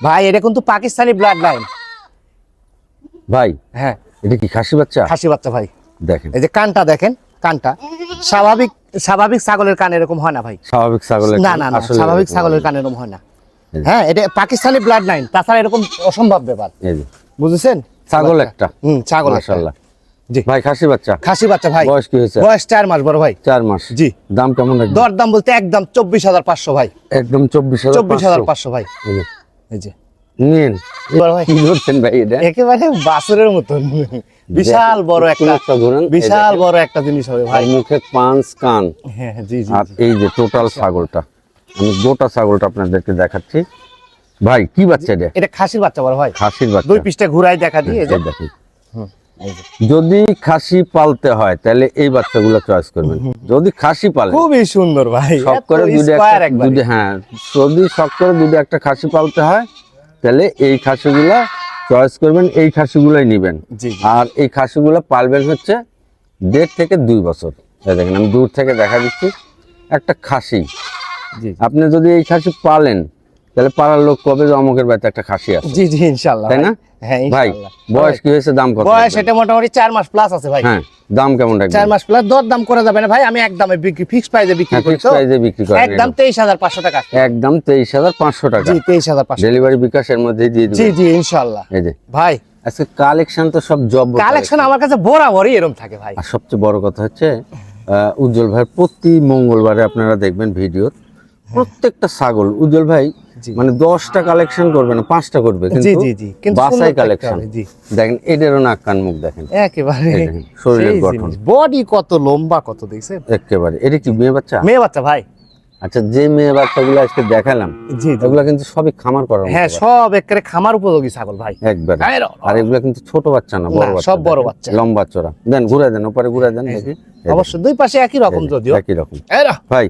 ভাই এটা কিন্তু পাকিস্তানি ব্লাড লাইন ভাই হ্যাঁ। এটা কি খাসি বাচ্চা? খাসি বাচ্চা ভাই। দেখেন। এই যে কানটা দেখেন কানটা। স্বাভাবিক স্বাভাবিক ছাগলের কান এরকম হয় না ভাই। স্বাভাবিক ছাগলের না না না স্বাভাবিক ছাগলের কান এরকম হয় না। হ্যাঁ এটা পাকিস্তানি ব্লাড লাইন তাছাড়া এরকম অসম্ভব ব্যাপার। বুঝেছেন? ছাগল একটা। হুম ছাগল। মাশাআল্লাহ। জি। ভাই খাসি বাচ্চা? খাসি বাচ্চা ভাই। বয়স কি হয়েছে? বয়স চার মাস বড় ভাই। চার মাস। জি। দাম কেমন রাখবেন? দর দাম বলতে একদম চব্বিশ হাজার পাঁচশো ভাই। একদম চব্বিশ হাজার চব্বিশ হাজার পাঁচশো। ভাই। এই যে। নিন। ভাই কি করছেন ভাই এটা? একেবারে বাসুরের মতন। বিশাল বড় একটা বিশাল। বড় একটা জিনিস হবে ভাই। মুখে পাঁচ কান। হ্যাঁ জি জি আর এই যে টোটাল ছাগলটা। আমি গোটা ছাগলটা আপনাদেরকে দেখাচ্ছি। ভাই কি বাচ্চা এটা? এটা খাসির বাচ্চা বড় ভাই। খাসির বাচ্চা। দুই পিসটা ঘুরাই দেখা দিয়ে এই যে। দেখি। যদি খাসি পালতে হয় তাহলে এই বাচ্চাগুলো চয়েস করবেন। যদি খাসি পালেন খুবই সুন্দর ভাই। শখ এত করে একবারে। হ্যাঁ যদি শখ করে দুধে একটা খাসি পালতে হয় তাহলে এই খাসিগুলা চয়েস করবেন এই খাসিগুলাই নেবেন। আর এই খাসিগুলো পালবেন হচ্ছে দেড় থেকে দুই বছর। দেখেন আমি দূর থেকে দেখা দিচ্ছি একটা খাসি। আপনি যদি এই খাসি পালেন তাহলে পাড়ার লোক কবে যে অমুকের বাড়িতে একটা খাসি আছে? জি জি ইনশাআল্লাহ তাই না? হ্যাঁ ভাই বয়স কি হয়েছে দাম কত বয়স এটা মোটামুটি চার মাস প্লাস আছে ভাই। হ্যাঁ দাম কেমন রাখবেন? মাস প্লাস দর দাম করা যাবে না ভাই আমি একদমে বিক্রি ফিক্স প্রাইসে বিক্রি হ্যাঁ করি ফিক্স প্রাইসে বিক্রি করেন একদম তেইশ হাজার পাঁচশো টাকা। একদম তেইশ হাজার পাঁচশো টাকা। জি তেইশ হাজার পাঁচশো ডেলিভারি বিকাশের মধ্যে দিয়ে জি দিবেন। জি ইনশাআল্লাহ এই যে। ভাই। আজকে কালেকশন তো সব জব কালেকশন আমার কাছে বরাবরই এরকম থাকে ভাই। আর সবচেয়ে বড় কথা হচ্ছে উজ্জ্বল ভাই প্রতি মঙ্গলবারে আপনারা দেখবেন ভিডিও প্রত্যেকটা ছাগল উজ্জ্বল ভাই মানে দশটা কালেকশন করবে না পাঁচটা করবে জি জি জি কিন্তু বাসাই কালেকশন জি। দেখেন নাক কান মুখ দেখেন। একেবারে শরীরের গঠন। বডি কত লম্বা কত একেবারে। এটা কি মেয়ে বাচ্চা? মেয়ে বাচ্চা ভাই। আচ্ছা যে মেয়ে বাচ্চাগুলো আজকে দেখালাম জি এগুলো কিন্তু সবই খামার মতো হ্যাঁ সব একেবারে খামার উপযোগী ছাগল ভাই। একবারে। হ্যাঁ, আর এগুলো কিন্তু ছোট বাচ্চা না বড় বাচ্চা সব বড় বাচ্চা। লম্বা চড়া। দেন ঘুরে দেন ওপরে ঘুরে দেন দেখি। অবশ্য দুই পাশে একই রকম যদিও। একই রকম। ভাই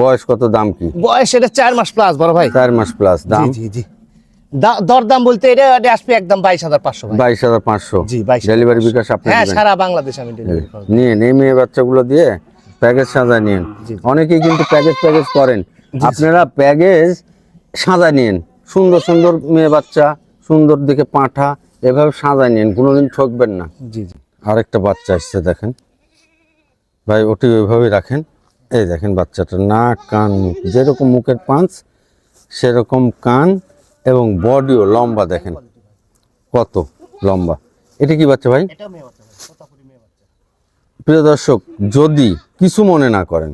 বয়স কত দাম কি? বয়স এটা চার মাস প্লাস বড় ভাই। চার মাস প্লাস দাম? জি জি। দরদাম বলতে এটা এটা আসবে একদম বাইশ হাজার পাঁচশো বাইশ হাজার পাঁচশো। জি, 22,500 ডেলিভারি বিকাশ আপনি হ্যাঁ। সারা বাংলাদেশ আমি ডেলিভারি নিয়ে এই মেয়ে বাচ্চাগুলো দিয়ে প্যাকেজ সাজা নিন অনেকেই কিন্তু প্যাকেজ প্যাকেজ করেন। আপনারা প্যাকেজ সাজা নিন সুন্দর সুন্দর মেয়ে বাচ্চা সুন্দর দেখে পাঁঠা এভাবে সাজা নিন কোনোদিন ঠকবেন না। জি জি। আরেকটা বাচ্চা আসছে দেখেন। ভাই ওটি ওইভাবেই রাখেন। এই দেখেন বাচ্চাটা নাক কান মুখ যেরকম মুখের পাঁচ সেরকম কান এবং বডিও লম্বা দেখেন। কত লম্বা। এটা কি বাচ্চা ভাই? প্রিয় দর্শক যদি কিছু মনে না করেন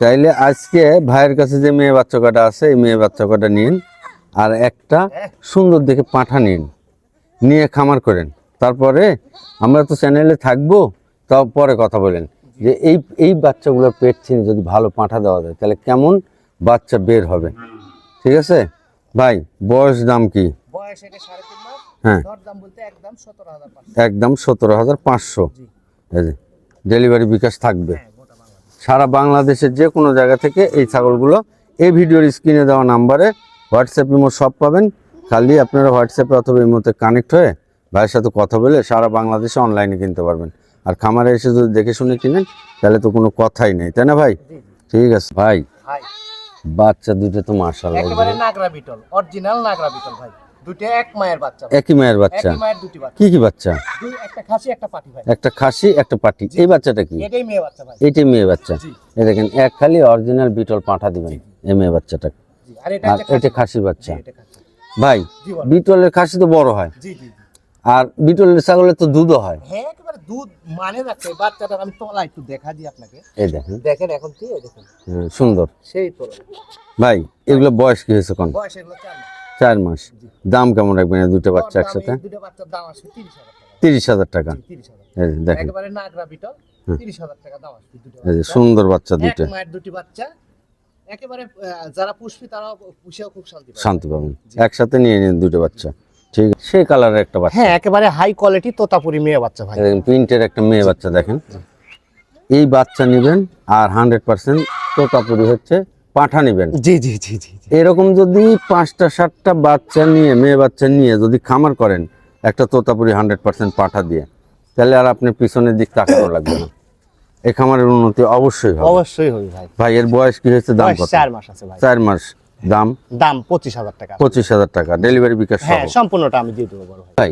তাইলে আজকে ভাইয়ের কাছে যে মেয়ে বাচ্চা কটা আছে এই মেয়ে বাচ্চা কটা নিন আর একটা সুন্দর দেখে পাঠা নিন। নিয়ে খামার করেন। তারপরে আমরা তো চ্যানেলে থাকব তাও পরে কথা বলেন। যে এই এই বাচ্চাগুলোর পেট ছিনে যদি ভালো পাঠা দেওয়া যায় তাহলে কেমন বাচ্চা বের হবে? ঠিক আছে? ভাই বয়স দাম কি? হ্যাঁ। একদম সতেরো হাজার পাঁচশো। ডেলিভারি বিকাশ থাকবে। হ্যাঁ সারা বাংলাদেশের যে কোনো জায়গা থেকে এই ছাগলগুলো এই ভিডিওর স্ক্রিনে দেওয়া নাম্বারে হোয়াটসঅ্যাপ ইমো সব পাবেন। খালি আপনারা হোয়াটসঅ্যাপে অথবা ইমোতে কানেক্ট হয়ে ভাইয়ের সাথে কথা বলে সারা বাংলাদেশে অনলাইনে কিনতে পারবেন। আর খামারে এসে যদি দেখে শুনে কিনেন তাহলে তো কোনো কথাই নেই। তাই না ভাই? ঠিক আছে। ভাই বাচ্চা দুটো তো মার্শাল্লাহ একেবারে Nagra beetle original Nagra beetle ভাই। দুটো এক মায়ের বাচ্চা একই মায়ের বাচ্চা। একই মায়ের দুটি বাচ্চা। কি কি বাচ্চা? একটা খাসি একটা পাটি ভাই। একটা খাসি একটা পাটি। এই বাচ্চাটা কি? এটাই মেয়ে বাচ্চা ভাই। এটাই মেয়ে বাচ্চা। এই দেখেন এক খালি অরিজিনাল বিটল পাঠা দিবেন এই মেয়ে বাচ্চাটা। আর এটা বাচ্চা। ভাই বিটলের খাসি তো বড় হয়। জি জি জি। আর বিটলের ছাগলের তো দুধও হয়। হ্যাঁ একেবারে দুধ মানে রাখছে বাচ্চাটা আমি তোলা একটু দেখা দিই আপনাকে। এই দেখেন। দেখেন এখন কি দেখেন। সুন্দর। সেই তোলা ভাই এগুলো বয়স কি হয়েছে কোন? বয়স এগুলো চার মাস। চার মাস। দাম কেমন রাখবেন দুটো বাচ্চা একসাথে? দুটো বাচ্চার দাম আসবে তিরিশ হাজার টাকা। তিরিশ হাজার দেখেন। একেবারে নাগরা বিটল তিরিশ হাজার টাকা দাম আসবে দুটো এই যে বাচ্চা। সুন্দর বাচ্চা এক দুটো। মায়ের দুটি বাচ্চা। একেবারে যারা পুষবি তারা পুষেও খুব শান্তি শান্তি পাবেন। একসাথে নিয়ে নিন দুটো বাচ্চা। ঠিক সেই কালারের একটা বাচ্চা। হ্যাঁ একেবারে হাই কোয়ালিটি তোতাপুরি মেয়ে বাচ্চা ভাই। প্রিন্টের একটা মেয়ে বাচ্চা দেখেন। এই বাচ্চা নেবেন আর হান্ড্রেড পার্সেন্ট তোতাপুরি হচ্ছে পাঠা নেবেন। জি জি জি জি। এরকম যদি পাঁচটা সাতটা বাচ্চা নিয়ে মেয়ে বাচ্চা নিয়ে যদি খামার করেন একটা তোতাপুরি হান্ড্রেড পার্সেন্ট পাঠা দিয়ে তাহলে আর আপনি পিছনের দিক তাকানো লাগবে না। এই খামারের উন্নতি অবশ্যই হবে। অবশ্যই হবে ভাই। ভাই এর বয়স কি হয়েছে? দাম কত? চার মাস আছে ভাই। চার মাস। দাম? দাম পঁচিশ হাজার টাকা। পঁচিশ হাজার টাকা। ডেলিভারি বিকাশ হ্যাঁ সম্পূর্ণটা আমি দিয়ে দেবো বড় ভাই। তাই